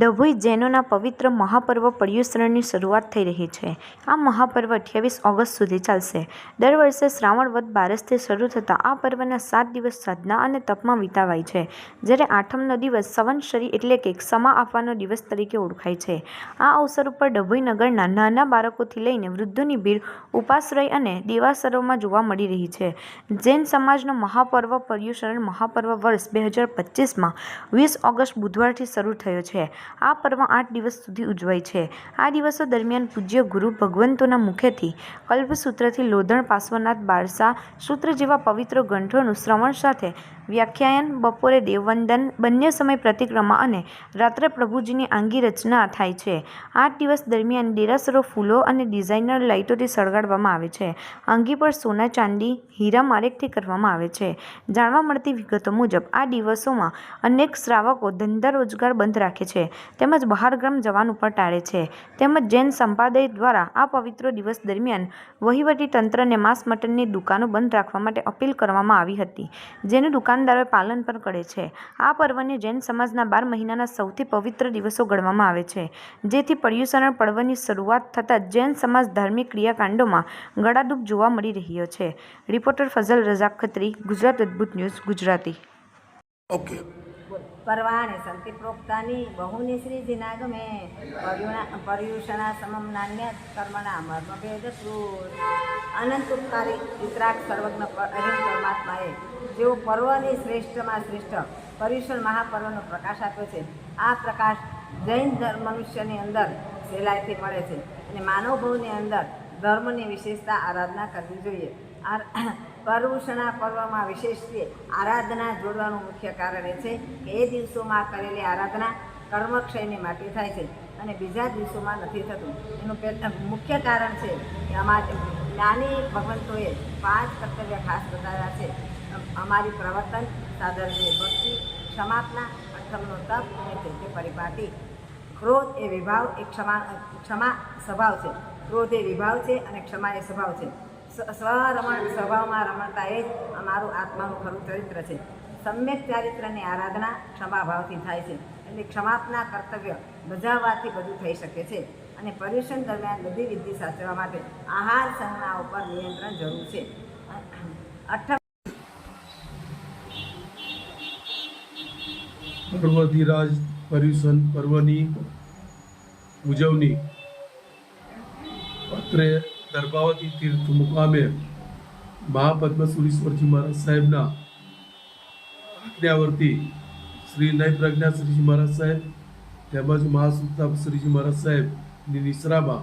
ડભોઈ જૈનોના પવિત્ર મહાપર્વ પર્યુષણની શરૂઆત થઈ રહી છે. આ મહાપર્વ અઠ્યાવીસ ઓગસ્ટ સુધી ચાલશે. દર વર્ષે શ્રાવણ વદ બારસથી શરૂ થતા આ પર્વના સાત દિવસ સાધના અને તપમાં વિતાવાય છે. જ્યારે આઠમનો દિવસ સવનશરી એટલે કે ક્ષમા આપવાનો દિવસ તરીકે ઓળખાય છે. આ અવસર ઉપર ડભોઈ નગરના નાના બાળકોથી લઈને વૃદ્ધોની ભીડ, ઉપાશ્રય અને દેવાસરોમાં જોવા મળી રહી છે. જૈન સમાજનો મહાપર્વ પર્યુષણ મહાપર્વ વર્ષ બે હજાર પચીસમાં વીસ ઓગસ્ટ બુધવારથી શરૂ થયો છે. આ પર્વ આઠ દિવસ સુધી ઉજવાય છે. આ દિવસો દરમિયાન પૂજ્ય ગુરુ ભગવંતોના મુખેથી કલ્પસૂત્રથી લોધણ પાર્શ્વનાથ બારસા સૂત્ર જેવા પવિત્ર ગ્રંથોનું શ્રવણ સાથે વ્યાખ્યાયન, બપોરે દેવવંદન, બંને સમય પ્રતિક્રમા અને રાત્રે પ્રભુજીની આંગી રચના થાય છે. આઠ દિવસ દરમિયાન દેરાસરો ફૂલો અને ડિઝાઇનર લાઇટોથી સળગાડવામાં આવે છે. આંગી પર સોના ચાંદી, હીરા મારેકથી કરવામાં આવે છે. જાણવા મળતી વિગતો મુજબ, આ દિવસોમાં અનેક શ્રાવકો ધંધા રોજગાર બંધ રાખે છે. તેમજ બહારગામ જવાનું પણ ટાળે છે. તેમજ જૈન સંપાદય દ્વારા આ પવિત્ર દિવસ દરમિયાન વહીવટી તંત્રને માંસ મટનની દુકાનો બંધ રાખવા માટે અપીલ કરવામાં આવી હતી. જેનું દુકાનદારોએ પાલન પણ કરે છે. આ પર્વને જૈન સમાજના બાર મહિનાના સૌથી પવિત્ર દિવસો ગણવામાં આવે છે. જેથી પર્યુષણ પર્વની શરૂઆત થતાં જૈન સમાજ ધાર્મિક ક્રિયાકાંડોમાં ગળાડૂબ જોવા મળી રહ્યો છે. રિપોર્ટર ફઝલ રઝાક ખત્રી, ગુજરાત અદ્ભુત ન્યૂઝ, ગુજરાતી. ઓકે. પર્વાણે સંતિ પ્રોક્તાની બહુની શ્રીજીનાગમે પર્યુણા પર્યુષણા સમમ નાન્ય કર્મણા મર્મભેદ અનંત ઉપકારી વિતરાગ સર્વજ્ઞ પરમાત્માએ જેઓ પર્વની શ્રેષ્ઠમાં શ્રેષ્ઠ પર્યુષણ મહાપર્વનો પ્રકાશ આપ્યો છે, આ પ્રકાશ જૈન ધર્મ મનુષ્યની અંદર સહેલાઈથી મળે છે અને માનવભવની અંદર ધર્મની વિશેષતા આરાધના કરવી જોઈએ. આ પર્યુષણા પર્વમાં વિશેષ આરાધના જોડવાનું મુખ્ય કારણ એ છે કે એ દિવસોમાં કરેલી આરાધના કર્મક્ષયને માટે થાય છે અને બીજા દિવસોમાં નથી થતું. એનું મુખ્ય કારણ છે કે અમારે જ્ઞાની ભગવંતોએ પાંચ કર્તવ્ય ખાસ બતાવ્યા છે. અમારી પ્રવર્તન સાધનની ભક્તિ ક્ષમાપના પ્રથમનો તપ અને ચૈત્ય પરિપાટી. ક્રોધ એ વિભાવ, એ ક્ષમા ક્ષમા સ્વભાવ છે. ક્રોધ એ વિભાવ છે અને ક્ષમા એ સ્વભાવ છે. સ્વરમણ સ્વભાવમાં રમણતા એ જ અમારું આત્માનું ખરું ચરિત્ર છે. સમ્યક ચારિત્રની આરાધના ક્ષમાભાવથી થાય છે. એટલે ક્ષમાપના કર્તવ્ય બજાવવાથી બધું થઈ શકે છે. અને પર્યુષણ દરમિયાન બધી વિધિ સાચવવા માટે આહાર સંજ્ઞા ઉપર નિયંત્રણ જરૂર છે. પર્વધિરાજ પર્યુષણ પર્વની ઉજવણી. અત્રે દર્ભાવતી તીર્થ મુકામે મહાપદ્મસુરીશ્વરજી મહારાજ સાહેબના આજ્ઞાવર્તી શ્રી નય પ્રજ્ઞા શ્રીજી મહારાજ સાહેબ તેમજ મહાસુતાપ શ્રીજી મહારાજ સાહેબની નિશ્રામાં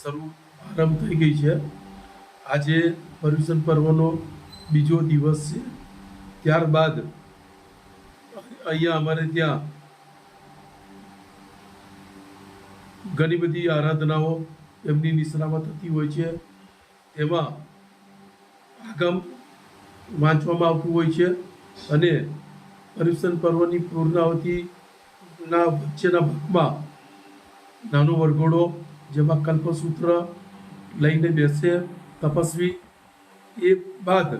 શરૂ આરંભ થઈ ગઈ છે. આજે પર્યુષણ પર્વનો બીજો દિવસ છે. ત્યારબાદ અહીંયા અમારે ત્યાં ઘણી બધી આરાધનાઓ એમની નિશ્રામાં થતી હોય છે તેમાં આગમ વાંચવામાં આવતું હોય છે અને પર્યુષણ પર્વની પૂર્ણાવતીના વચ્ચેના ભાગમાં નાનો વરઘોડો, જેમાં કલ્પસૂત્ર લઈને બેસે તપસ્વી, એ બાદ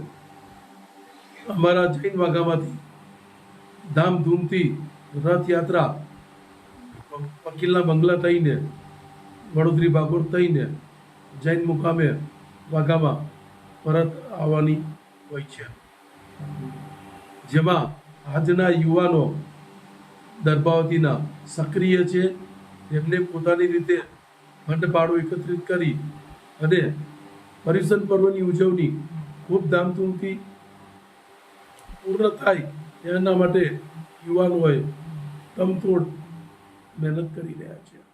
અમારા જૈન વાગામાંથી ધામધૂમથી રથયાત્રા, વકીલના બંગલા થઈને વડોદરી બાગોર થઈને જૈન મુકામે વાઘામાં પરત આવવાની હોય છે. જેમાં આજના યુવાનો દર્ભાવતીના સક્રિય છે. એમને પોતાની રીતે ફંડફાળો એકત્રિત કરી અને પર્યુષણ પર્વની ઉજવણી ખૂબ ધામધૂમથી પૂર્ણ થાય એના માટે યુવાનોએ તમતોડ મહેનત કરી રહ્યા છે.